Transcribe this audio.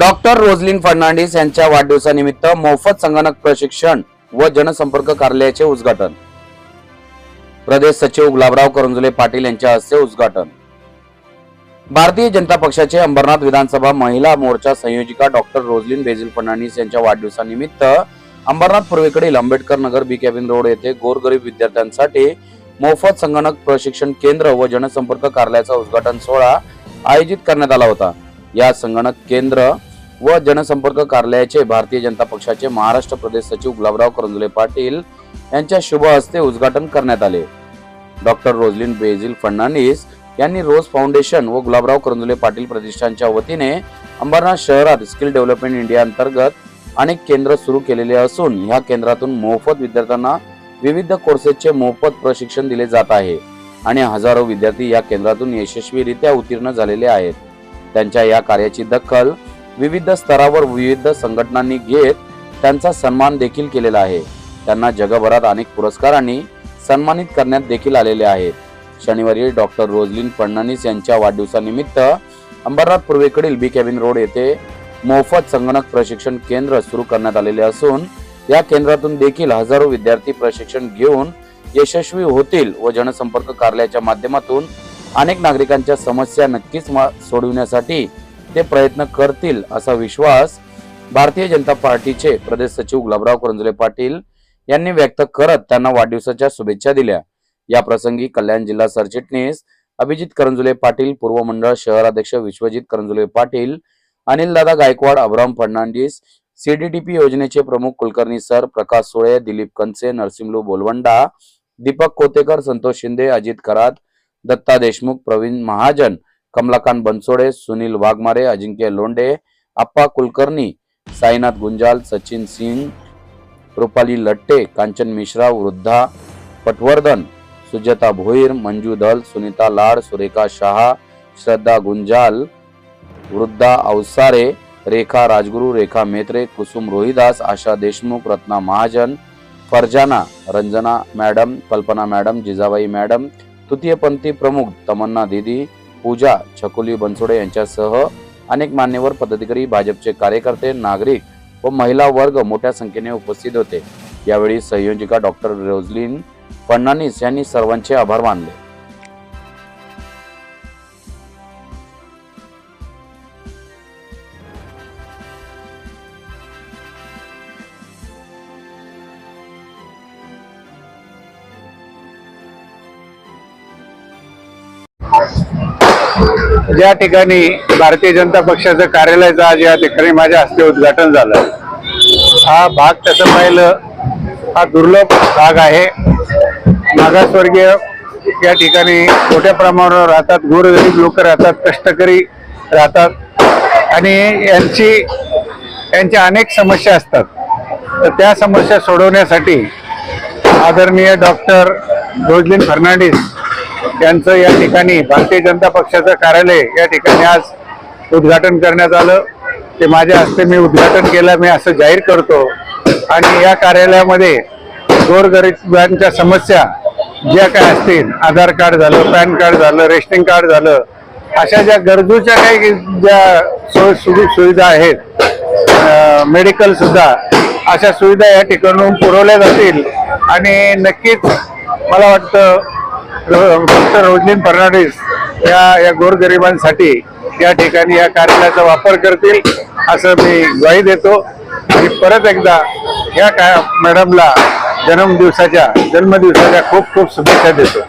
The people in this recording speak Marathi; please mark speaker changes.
Speaker 1: डॉक्टर रोजलिन फर्नांडिस यांच्या वाढदिवसानिमित्त मोफत संगणक प्रशिक्षण व जनसंपर्क कार्यालयाचे उद्घाटन. प्रदेश सचिव गुलाबराव करंजुले पाटील यांच्या हस्ते उद्घाटन. भारतीय जनता पक्षाचे अंबरनाथ विधानसभा महिला मोर्चा संयोजिका डॉक्टर रोजलिन बेझिल फर्नांडिस यांच्या वाढदिवसानिमित्त अंबरनाथ पूर्वेकडील Ambedkar Nagar B cabin road येथे गोरगरीब विद्यार्थ्यांसाठी मोफत संगणक प्रशिक्षण केंद्र व जनसंपर्क कार्यालयाचा उद्घाटन सोहळा आयोजित करण्यात आला होता. या संगणक केंद्र व जनसंपर्क कार्यालयाचे भारतीय जनता पक्षाचे महाराष्ट्र प्रदेश सचिव गुलाबराव करंजुले पाटील यांच्या शुभ हस्ते उद्घाटन करण्यात आले. डॉक्टर रोजलिन बेझिल फडणवीस यांनी रोज फाउंडेशन व गुलाबराव करंजुले पाटील प्रतिष्ठानच्या वतीने अंबरनाथ शहरात स्किल डेव्हलपमेंट इंडिया अंतर्गत अनेक केंद्र सुरू केलेले असून ह्या केंद्रातून मोफत विद्यार्थ्यांना विविध कोर्सेसचे मोफत प्रशिक्षण दिले जात आहे आणि हजारो विद्यार्थी या केंद्रातून यशस्वीरित्या उत्तीर्ण झालेले आहेत. त्यांच्या या कार्याची दखल विविध स्तरावर विविध संघटनांनी घेत त्यांचा सन्मान देखील केलेला आहे. त्यांना जगभरात अनेक पुरस्कारांनी सन्मानित करण्यात देखील आलेले आहेत. शनिवारी डॉक्टर रोजलिन फडणवीस यांच्या वाढदिवसानिमित्त अंबरनाथ पूर्वेकडील बी कॅबिन रोड येथे मोफत संगणक प्रशिक्षण केंद्र सुरू करण्यात आलेले असून या केंद्रातून देखील हजारो विद्यार्थी प्रशिक्षण घेऊन यशस्वी होतील व जनसंपर्क कार्यालयाच्या माध्यमातून अनेक नागरिकांच्या समस्या नक्कीच मा- सोडविण्यासाठी ते प्रयत्न करतील असा विश्वास भारतीय जनता पार्टीचे प्रदेश सचिव गुलाबराव करंजुले पाटील यांनी व्यक्त करत त्यांना वाढदिवसाच्या शुभेच्छा दिल्या. या प्रसंगी कल्याण जिल्हा सरचिटणीस अभिजित करंजुले पाटील पूर्व मंडळ शहराध्यक्ष विश्वजित करंजुले पाटील अनिलदादा गायकवाड अब्राम फर्नांडिस सीडीटीपी योजनेचे प्रमुख कुलकर्णी सर प्रकाश सोळे दिलीप कंचे नरसिंहलू बोलवंडा दीपक कोतेकर संतोष शिंदे अजित करात दत्ता देशमुख प्रवीण महाजन कमलाकांत बनसोडे सुनील वाघमारे अजिंक्य लोंडे आप्पा कुलकर्णी साईनाथ गुंजाल सचिन सिंग रुपाली लट्टे कांचन मिश्रा वृद्धा पटवर्धन सुजाता भोईर मंजू दल सुनीता लाड Surekha Shah Shraddha Gunjal Vriddha Awsare Rekha Rajguru Rekha Metre Kusum Rohidas Asha Deshmukh Ratna Mahajan Farzana Ranjana madam Kalpana madam Jijabai madam तृतीयपंथी प्रमुख तमन्ना दिदी पूजा छकुली बनसोडे यांच्यासह अनेक मान्यवर पदाधिकारी भाजपचे कार्यकर्ते नागरिक व महिला वर्ग मोठ्या संख्येने उपस्थित होते. यावेळी संयोजिका डॉक्टर रोजलिन फडणवीस यांनी सर्वांचे आभार मानले.
Speaker 2: ज्या ठिकाणी भारतीय जनता पक्षाचं कार्यालयाचं आज या ठिकाणी माझ्या हस्ते उद्घाटन झालं. हा भाग तसं पाहिलं हा दुर्लभ भाग आहे. मागासवर्गीय या ठिकाणी मोठ्या प्रमाणावर राहतात गोरगरीब लोक राहतात कष्टकरी राहतात आणि यांची यांच्या अनेक समस्या असतात. तर त्या समस्या सोडवण्यासाठी आदरणीय डॉक्टर रोजलिन फर्नांडिस यांचं या ठिकाणी भारतीय जनता पक्षाचं कार्यालय या ठिकाणी आज उद्घाटन करण्यात आलं. ते माझ्या हस्ते मी उद्घाटन केलं मी असं जाहीर करतो. आणि या कार्यालयामध्ये गोरगरिबांच्या समस्या ज्या काय असतील आधार कार्ड झालं पॅन कार्ड झालं रेशनिंग कार्ड झालं अशा ज्या गरजूच्या काही ज्या सोय सुविधा सुविधा आहेत मेडिकल सुद्धा अशा सुविधा या ठिकाणून पुरवल्या जातील. आणि नक्कीच मला वाटतं डॉक्टर रोजलीन फर्नांडिस या या गोरगरिबांसाठी या ठिकाणी या कार्यालयाचा वापर करतील असं मी ग्वाही देतो. आणि परत एकदा या का मॅडमला जन्मदिवसाच्या जन्मदिवसाच्या खूप खूप शुभेच्छा देतो.